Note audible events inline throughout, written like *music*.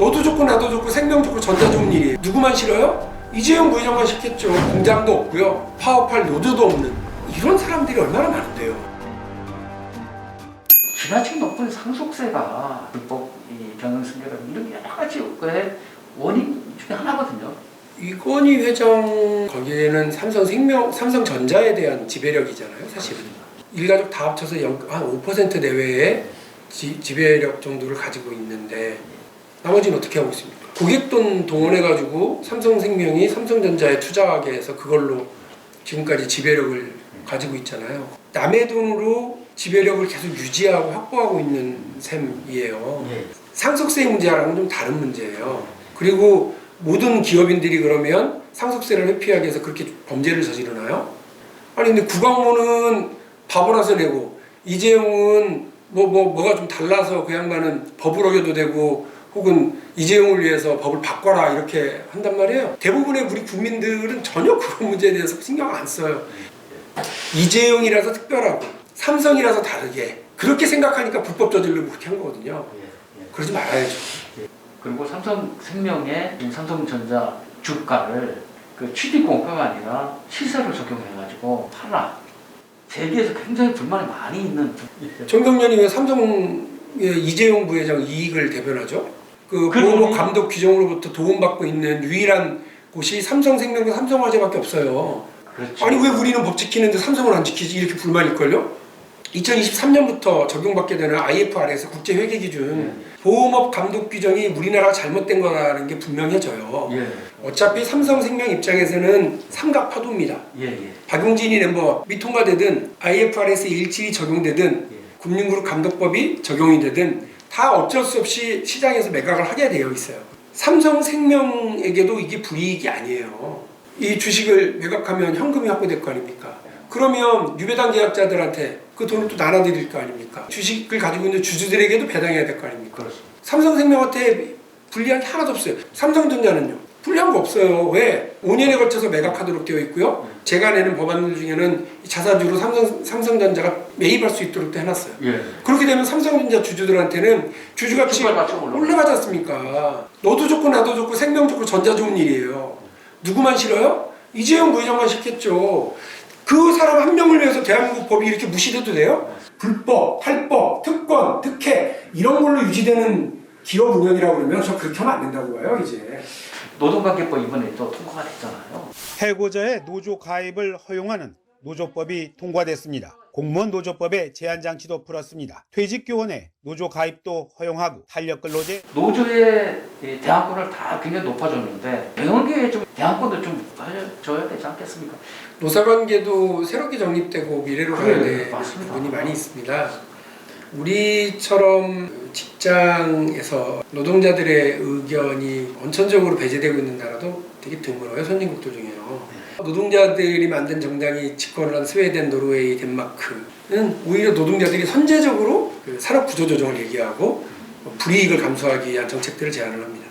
너도 좋고 나도 좋고 생명 좋고 전자 좋은 *laughs* 일이에요. 누구만 싫어요? 이재용 부회장만 싫겠죠. 공장도 없고요. 파업할 노조도 없는 이런 사람들이 얼마나 많은데요. 지나치게 높은 상속세가 불법 이 경영승계가 이런 게 여러 가지 그 원인 중에 하나거든요. 이건희 회장 거기에는 삼성 생명, 삼성전자에 대한 지배력이잖아요, 사실은. 일가족 다 합쳐서 영- 한5% 내외의 지, 지배력 정도를 가지고 있는데 나머지는 어떻게 하고 있습니까? 고객돈 동원해가지고 삼성생명이 삼성전자에 투자하게 해서 그걸로 지금까지 지배력을 가지고 있잖아요. 남의 돈으로 지배력을 계속 유지하고 확보하고 있는 셈이에요. 예. 상속세 문제랑은 좀 다른 문제예요. 그리고 모든 기업인들이 그러면 상속세를 회피하기 위해서 그렇게 범죄를 저지르나요? 아니 근데 구광모는 바보라서 내고 이재용은 뭐 뭐 뭐, 가좀 달라서 그 양반은 법을 어겨도 되고 혹은 이재용을 위해서 법을 바꿔라 이렇게 한단 말이에요. 대부분의 우리 국민들은 전혀 그런 문제에 대해서 신경 안 써요. 이재용이라서 특별하고 삼성이라서 다르게 그렇게 생각하니까 불법 저질로 그렇게 한 거거든요. 예. 예. 그러지 말아야죠. 그리고 삼성생명의 이 삼성전자 주가를 그 취득 공가가 아니라 시세를 적용해가지고 팔아. 세계에서 굉장히 불만이 많이 있는 정경련이 왜 삼성의 이재용 부회장 이익을 대변하죠? 그그 보호목 돈이- 감독 규정으로부터 도움받고 있는 유일한 곳이 삼성생명과 삼성화재밖에 없어요. 그렇죠. 아니 왜 우리는 법 지키는데 삼성은 안 지키지? 이렇게 불만일걸요? 2023년부터 적용받게 되는 IFRS 국제 회계 기준 예. 보험업 감독 규정이 우리나라가 잘못된 거라는 게 분명해져요. 예. 어차피 삼성생명 입장에서는 삼각 파도입니다. 예. 예. 박용진이 낸뭐 미통과되든 IFRS 일치이 적용되든 예. 금융그룹 감독법이 적용이 되든 다 어쩔 수 없이 시장에서 매각을 하게 되어 있어요. 삼성생명에게도 이게 불이익이 아니에요. 이 주식을 매각하면 현금이 확보될 거 아닙니까? 그러면 유배당 계약자들한테 그 돈을 또 나눠드릴 거 아닙니까? 주식을 가지고 있는 주주들에게도 배당해야 될 거 아닙니까? 그렇습니다. 삼성생명한테 불리한 게 하나도 없어요. 삼성전자는요. 불리한 거 없어요. 왜? 5년에 걸쳐서 매각하도록 되어 있고요. 제가 내는 법안들 중에는 이 자사주로 삼성, 삼성전자가 매입할 수 있도록 도 해놨어요. 예. 그렇게 되면 삼성전자 주주들한테는 올라가. 올라가지 않습니까? 너도 좋고 나도 좋고 생명 좋고 전자 좋은 일이에요. 누구만 싫어요? 이재용 부회장만 싫겠죠. 그 사람 한 명을 위해서 대한민국 법이 이렇게 무시돼도 돼요? 불법, 탈법, 특권, 특혜 이런 걸로 유지되는 기업 운영이라고 그러면 저 그렇게 하면 안 된다고 봐요 이제. 노동관계법 이번에 또 통과가 됐잖아요. 해고자의 노조 가입을 허용하는 노조법이 통과됐습니다. 공무원 노조법에 제한 장치도 풀었습니다. 퇴직 교원의 노조 가입도 허용하고 탄력 근로제 노조의 이 대항권을 다 굉장히 높아졌는데 경영계에 좀 대항권도 좀 높아져야 되지 않겠습니까? 노사관계도 새롭게 정립되고 미래로 가야 그래, 될 맞습니다. 부분이 많이 있습니다. 우리처럼 직장에서 노동자들의 의견이 원천적으로 배제되고 있는 나라도 되게 드물어요. 선진국들 중에요. 노동자들이 만든 정당이 집권을 한 스웨덴, 노르웨이, 덴마크는 오히려 노동자들이 선제적으로 그 산업 구조 조정을 얘기하고 불이익을 감수하기 위한 정책들을 제안을 합니다.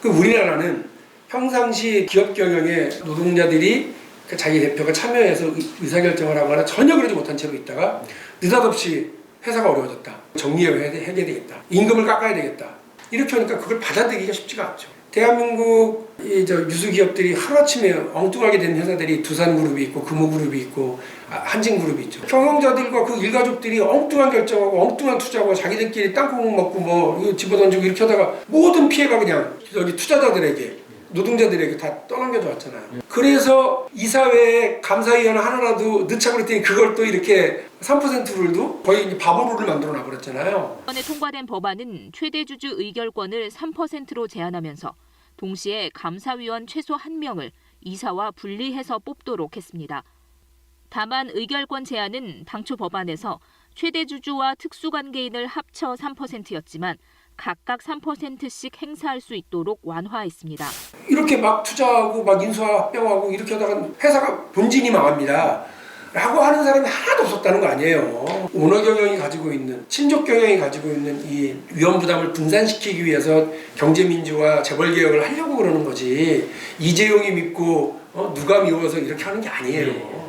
그 우리나라는 평상시 기업 경영에 노동자들이 그 자기 대표가 참여해서 의- 의사결정을 하거나 전혀 그러지 못한 채로 있다가 느닷없이 회사가 어려워졌다. 정리해야 되겠다. 임금을 깎아야 되겠다. 이렇게 하니까 그걸 받아들이기가 쉽지가 않죠. 대한민국 이저 유수 기업들이 하루아침에 엉뚱하게 된 회사들이 두산그룹이 있고 금호그룹이 있고 아, 한진그룹이 있죠. 경영자들과 그 일가족들이 엉뚱한 결정하고 엉뚱한 투자하고 자기들끼리 땅콩 먹고 뭐 집어던지고 이렇게 하다가 모든 피해가 그냥 여기 투자자들에게 노동자들에게 다 떠넘겨져 왔잖아요. 그래서 이사회에 감사위원 하나라도 넣자 그랬더니 그걸 또 이렇게 3% 룰도 거의 이제 바보룰을 만들어 놔버렸잖아요. 이번에 통과된 법안은 최대 주주 의결권을 3%로 제한하면서 동시에 감사위원 최소 1명을 이사와 분리해서 뽑도록 했습니다. 다만 의결권 제한은 당초 법안에서 최대 주주와 특수관계인을 합쳐 3%였지만 각각 3%씩 행사할 수 있도록 완화했습니다. 이렇게 막 투자하고 막 인수합병하고 이렇게 하다가 회사가 본진이 망합니다. 라고 하는 사람이 하나도 없었다는 거 아니에요. 오너 경영이 가지고 있는, 친족 경영이 가지고 있는 이 위험 부담을 분산시키기 위해서 경제민주화 재벌개혁을 하려고 그러는 거지. 이재용이 믿고 어, 누가 미워서 이렇게 하는 게 아니에요.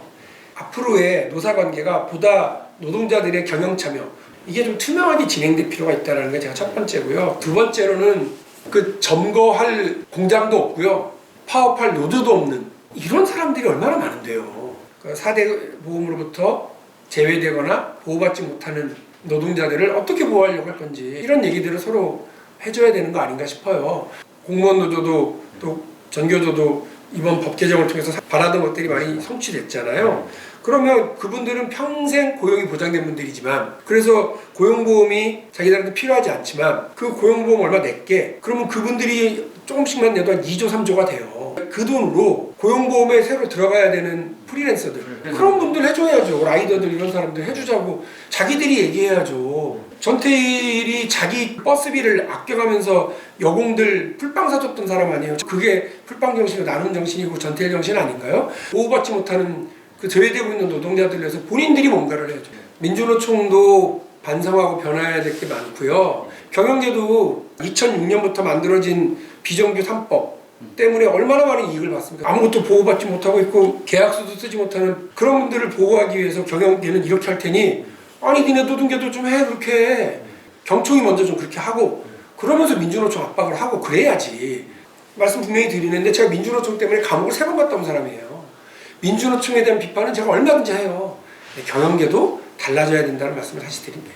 앞으로의 노사관계가 보다 노동자들의 경영 참여, 이게 좀 투명하게 진행될 필요가 있다는 게 제가 첫 번째고요. 두 번째로는 그 점거할 공장도 없고요. 파업할 노조도 없는 이런 사람들이 얼마나 많은데요. 그 4대 보험으로부터 제외되거나 보호받지 못하는 노동자들을 어떻게 보호하려고 할 건지 이런 얘기들을 서로 해줘야 되는 거 아닌가 싶어요. 공무원 노조도 또 전교조도 이번 법 개정을 통해서 바라던 것들이 많이 성취됐잖아요. 그러면 그분들은 평생 고용이 보장된 분들이지만 그래서 고용보험이 자기들한테 필요하지 않지만 그 고용보험 얼마 냈게 그러면 그분들이 조금씩만 내도 한 2조 3조가 돼요. 그 돈으로 고용보험에 새로 들어가야 되는 프리랜서들 그런 분들 해줘야죠. 라이더들 이런 사람들 해주자고 자기들이 얘기해야죠. 전태일이 자기 버스비를 아껴가면서 여공들 풀빵 사줬던 사람 아니에요. 그게 풀빵 정신이고 나눔 정신이고 전태일 정신 아닌가요? 보호받지 못하는 그 제외되고 있는 노동자들 위해서 본인들이 뭔가를 해야죠. 민주노총도 반성하고 변화해야 될 게 많고요. 경영계도 2006년부터 만들어진 비정규 3법 때문에 얼마나 많은 이익을 받습니까? 아무것도 보호받지 못하고 있고 계약서도 쓰지 못하는 그런 분들을 보호하기 위해서 경영계는 이렇게 할 테니 아니 니네 노동계도 좀 해 그렇게 경총이 먼저 좀 그렇게 하고 그러면서 민주노총 압박을 하고 그래야지. 말씀 분명히 드리는데 제가 민주노총 때문에 감옥을 세 번 갔다 온 사람이에요. 민주노총에 대한 비판은 제가 얼마든지 해요. 경영계도 달라져야 된다는 말씀을 다시 드립니다